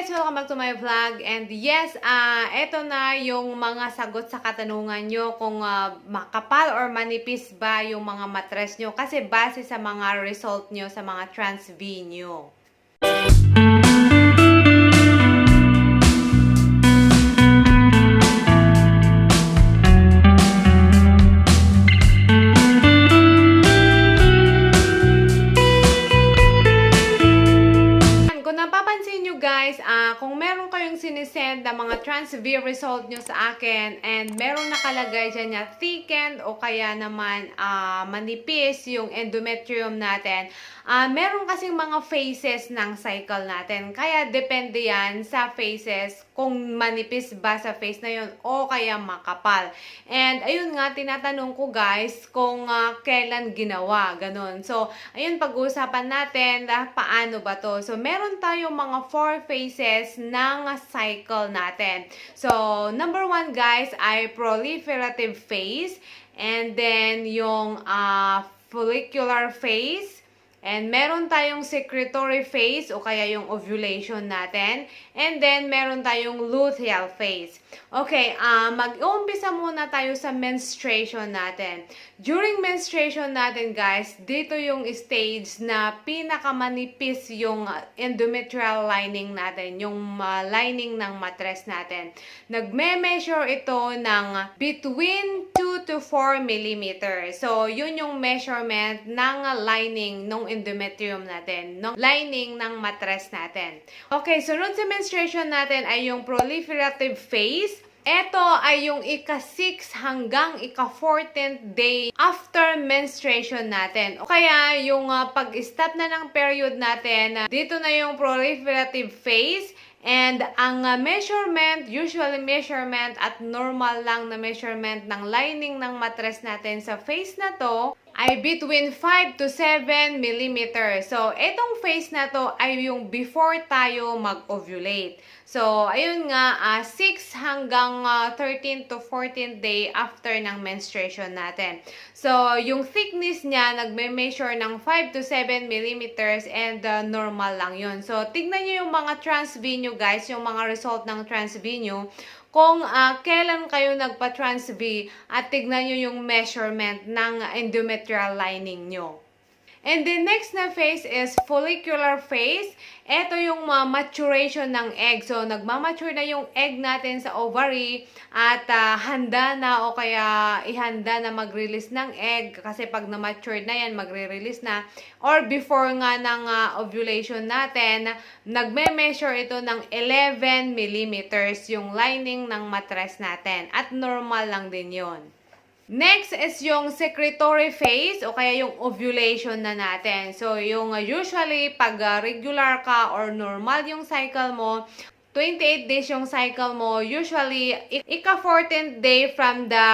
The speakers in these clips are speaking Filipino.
guys! Welcome back to my vlog. And yes, ah eto na yung mga sagot sa katanungan nyo kung ah, makapal or manipis ba yung mga matres nyo. Kasi base sa mga result nyo sa mga trans-V nyo. Sinisend na mga trans-V result nyo sa akin and meron nakalagay dyan na thickened o kaya naman ah, manipis yung endometrium natin, ah meron kasing mga phases ng cycle natin. Kaya depende yan sa phases kung manipis ba sa face na yun o kaya makapal. And ayun nga, tinatanong ko guys kung ah, kailan ginawa, ganun. So, ayun, pag-uusapan natin ah, paano ba to. So, meron tayong mga four phases ng cycle natin. So, number one guys ay proliferative phase. And then, yung ah, follicular phase. And meron tayong secretory phase o kaya yung ovulation natin. And then, meron tayong luteal phase. Okay, ah mag-uumpisa muna tayo sa menstruation natin. During menstruation natin, guys, dito yung stage na pinakamanipis yung endometrial lining natin, yung ah, lining ng matres natin. Nagme-measure ito ng between 2 to 4 millimeter. So, yun yung measurement ng lining ng endometrium natin, ng lining ng matres natin. Okay, sunod sa menstruation natin ay yung proliferative phase. Ito ay yung ika-6 hanggang ika-14th day after menstruation natin. O kaya yung ah, pag-stop na ng period natin, ah, dito na yung proliferative phase And ang ah, measurement, usually measurement at normal lang na measurement ng lining ng matres natin sa face na to ay between 5 to 7 millimeter. So, itong phase na to ay yung before tayo mag-ovulate. So, ayun nga, ah, 6 hanggang ah, 13 to 14 day after ng menstruation natin. So, yung thickness niya, nagme-measure ng 5 to 7 millimeters and ah, normal lang yun. So, tignan nyo yung mga trans-V nyo guys, yung mga result ng trans-V nyo kung ah, kailan kayo nagpa-trans-V at tignan nyo yung measurement ng endometrial lining nyo. And the next na phase is follicular phase. Ito yung uh, maturation ng egg. So, nagmamature na yung egg natin sa ovary at ah, handa na o kaya ihanda na mag-release ng egg kasi pag na-mature na yan, magre-release na. Or before nga ng ah, ovulation natin, nagme-measure ito ng 11 millimeters yung lining ng matres natin. At normal lang din yon. Next is yung secretory phase o kaya yung ovulation na natin. So, yung uh, usually pag uh, regular ka or normal yung cycle mo, 28 days yung cycle mo, usually i- ika-14th day from the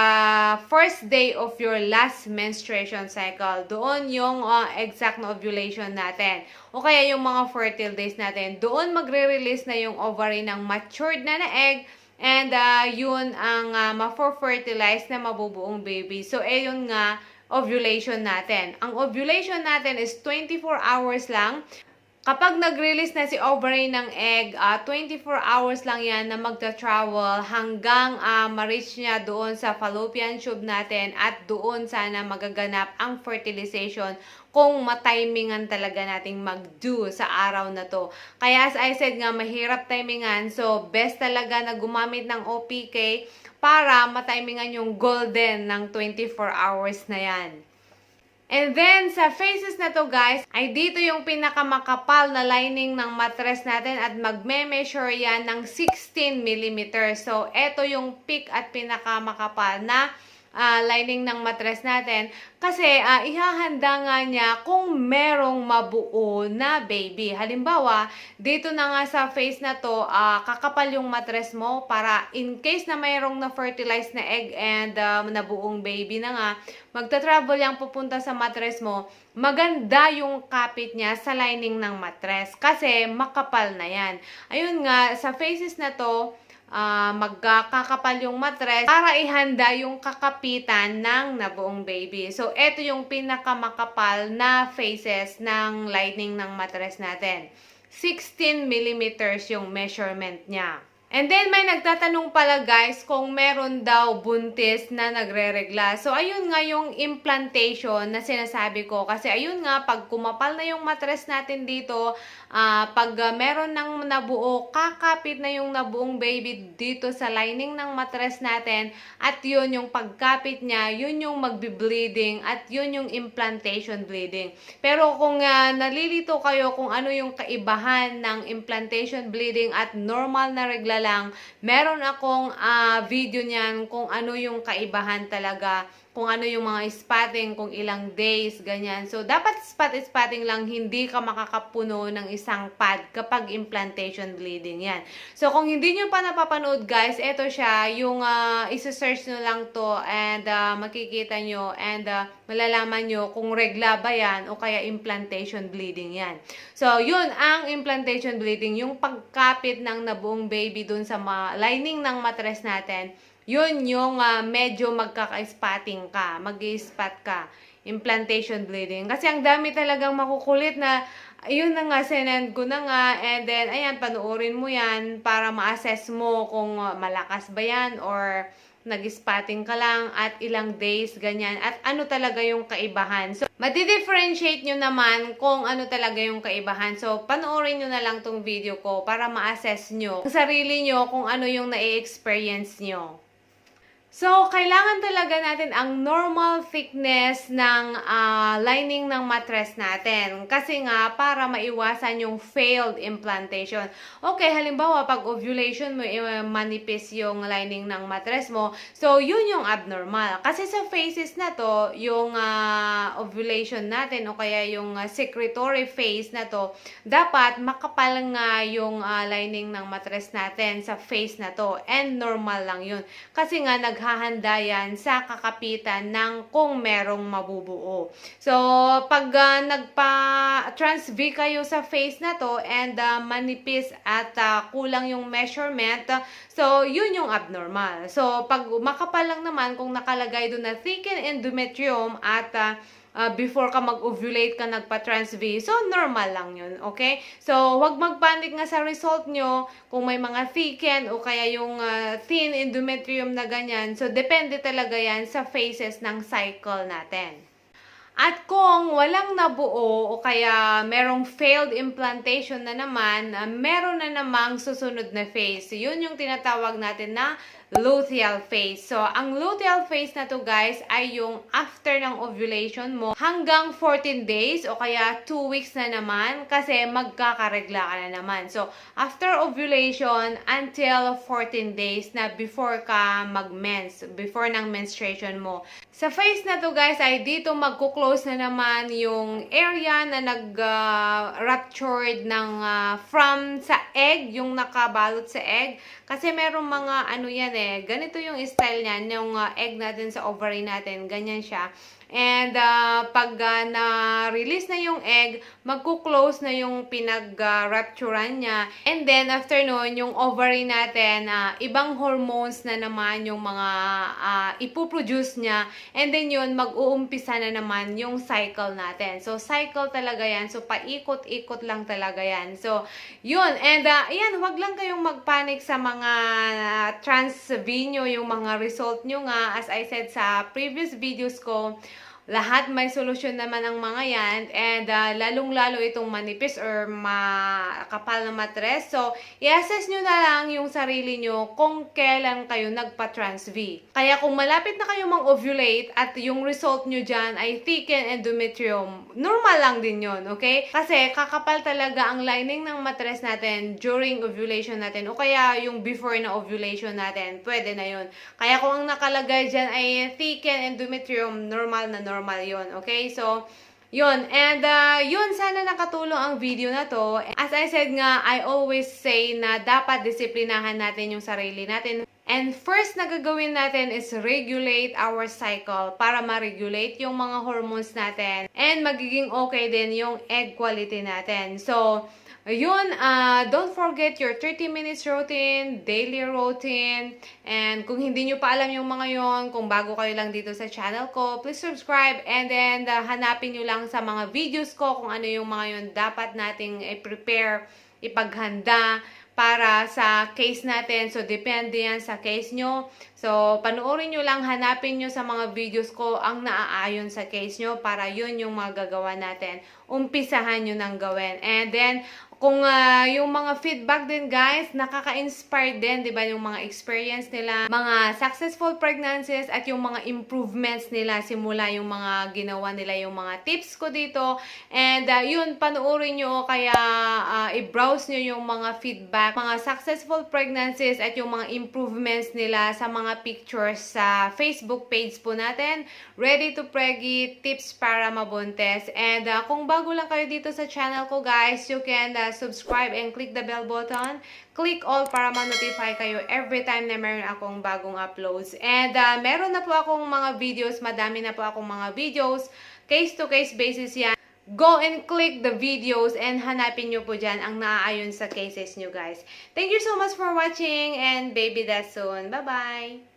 first day of your last menstruation cycle. Doon yung uh, exact na ovulation natin. O kaya yung mga fertile days natin. Doon magre-release na yung ovary ng matured na na egg And uh, yun ang uh, ma-fertilize na mabubuong baby. So, eh yun nga, ovulation natin. Ang ovulation natin is 24 hours lang. Kapag nag-release na si ovary ng egg, uh, 24 hours lang yan na magta-travel hanggang uh, ma-reach niya doon sa fallopian tube natin at doon sana magaganap ang fertilization kung matimingan talaga nating mag-do sa araw na to. Kaya as I said nga, mahirap timingan. So, best talaga na gumamit ng OPK para matimingan yung golden ng 24 hours na yan. And then, sa faces na to guys, ay dito yung pinakamakapal na lining ng matres natin at magme-measure yan ng 16 mm. So, ito yung peak at pinakamakapal na ah, lining ng matres natin. Kasi, ah, ihahanda nga niya kung merong mabuo na baby. Halimbawa, dito na nga sa face na to, ah, kakapal yung matres mo para in case na mayroong na-fertilize na egg and um, nabuong baby na nga, magta-travel yung pupunta sa matres mo, maganda yung kapit niya sa lining ng matres. Kasi makapal na yan. Ayun nga, sa faces na to, ah, magkakapal yung matres para ihanda yung kakapitan ng nabuong baby. So, ito yung pinakamakapal na faces ng lining ng matres natin. 16 millimeters yung measurement niya. And then may nagtatanong pala guys kung meron daw buntis na nagre-regla. So ayun nga yung implantation na sinasabi ko kasi ayun nga pag kumapal na yung matres natin dito, ah, pag ah, meron ng nabuo, kakapit na yung nabuong baby dito sa lining ng matres natin at yun yung pagkapit niya, yun yung magbi-bleeding at yun yung implantation bleeding. Pero kung ah, nalilito kayo kung ano yung kaibahan ng implantation bleeding at normal na regla lang, meron akong ah, video niyan kung ano yung kaibahan talaga, kung ano yung mga spotting, kung ilang days, ganyan. So, dapat spot-spotting lang, hindi ka makakapuno ng isang pad kapag implantation bleeding yan. So, kung hindi nyo pa napapanood, guys, ito siya, yung uh, isa-search nyo lang to and ah, makikita nyo and ah, malalaman nyo kung regla ba yan o kaya implantation bleeding yan. So, yun ang implantation bleeding, yung pagkapit ng nabuong baby dun sa lining ng matres natin, yun yung ah, medyo magkaka-spotting ka, mag spot ka, implantation bleeding. Kasi ang dami talagang makukulit na, ayun na nga, sinend ko na nga, and then, ayan, panoorin mo yan para ma-assess mo kung ah, malakas ba yan or nag-spotting ka lang at ilang days, ganyan. At ano talaga yung kaibahan. So, madi-differentiate nyo naman kung ano talaga yung kaibahan. So, panoorin nyo na lang tong video ko para ma-assess nyo ang sarili nyo kung ano yung na-experience nyo. So, kailangan talaga natin ang normal thickness ng ah, lining ng mattress natin. Kasi nga, para maiwasan yung failed implantation. Okay, halimbawa, pag ovulation mo, eh, manipis yung lining ng mattress mo. So, yun yung abnormal. Kasi sa phases na to, yung ah, ovulation natin o kaya yung ah, secretory phase na to, dapat makapal nga yung ah, lining ng mattress natin sa phase na to. And normal lang yun. Kasi nga, naghahanda yan sa kakapitan ng kung merong mabubuo. So, pag ah, nagpa-trans-V kayo sa face na to and ah, manipis at ah, kulang yung measurement, so, yun yung abnormal. So, pag makapal lang naman kung nakalagay doon na thickened endometrium at ah, uh, before ka mag-ovulate ka nagpa-trans-V. So, normal lang yun, okay? So, wag magpanik nga sa result nyo kung may mga thicken o kaya yung uh, thin endometrium na ganyan. So, depende talaga yan sa phases ng cycle natin. At kung walang nabuo o kaya merong failed implantation na naman, uh, meron na namang susunod na phase. Yun yung tinatawag natin na luteal phase. So, ang luteal phase na to guys ay yung after ng ovulation mo hanggang 14 days o kaya 2 weeks na naman kasi magkakaregla ka na naman. So, after ovulation until 14 days na before ka mag-mens, before ng menstruation mo. Sa phase na to guys ay dito magkuklose na naman yung area na nag-ruptured ng ah, from sa egg, yung nakabalot sa egg. Kasi merong mga ano yan eh, ganito yung style niyan, yung ah, egg natin sa ovary natin, ganyan siya. And ah, pag ah, na-release na yung egg, magkuklose na yung pinag-rupturan niya. And then, after nun, yung ovary natin, ah, ibang hormones na naman yung mga ah, ipoproduce niya. And then yun, mag-uumpisa na naman yung cycle natin. So, cycle talaga yan. So, paikot-ikot lang talaga yan. So, yun. And, uh, yan, wag lang kayong magpanik sa mga uh, trans nyo, yung mga result nyo nga. As I said sa previous videos ko, lahat may solusyon naman ang mga yan and uh, lalong-lalo itong manipis or makapal na matres. So, i-assess nyo na lang yung sarili nyo kung kailan kayo nagpa-trans-V. Kaya kung malapit na kayo mang-ovulate at yung result nyo dyan ay thickened endometrium, normal lang din yon okay? Kasi kakapal talaga ang lining ng matres natin during ovulation natin o kaya yung before na ovulation natin, pwede na yon Kaya kung ang nakalagay dyan ay thickened endometrium, normal na normal normal yon Okay? So, yun. And, uh, yun, sana nakatulong ang video na to. As I said nga, I always say na dapat disiplinahan natin yung sarili natin. And first na gagawin natin is regulate our cycle para ma-regulate yung mga hormones natin. And magiging okay din yung egg quality natin. So, Ayun, uh, don't forget your 30 minutes routine, daily routine, and kung hindi nyo pa alam yung mga yon, kung bago kayo lang dito sa channel ko, please subscribe, and then uh, hanapin nyo lang sa mga videos ko kung ano yung mga yon dapat nating i-prepare ipaghanda para sa case natin. So, depende yan sa case nyo. So, panoorin nyo lang, hanapin nyo sa mga videos ko ang naaayon sa case nyo para yun yung magagawa natin. Umpisahan nyo nang gawin. And then, kung ah, yung mga feedback din guys, nakaka-inspire din, 'di ba, yung mga experience nila, mga successful pregnancies at yung mga improvements nila simula yung mga ginawa nila, yung mga tips ko dito. And ah, yun, panoorin nyo kaya ah, i-browse nyo yung mga feedback, mga successful pregnancies at yung mga improvements nila sa mga pictures sa Facebook page po natin. Ready to Preggy Tips para Mabuntes. And ah, kung bago lang kayo dito sa channel ko guys, you can subscribe and click the bell button. Click all para ma-notify kayo every time na meron akong bagong uploads. And ah, meron na po akong mga videos, madami na po akong mga videos. Case-to-case basis yan. Go and click the videos and hanapin nyo po dyan ang naaayon sa cases nyo guys. Thank you so much for watching and baby that soon. Bye-bye!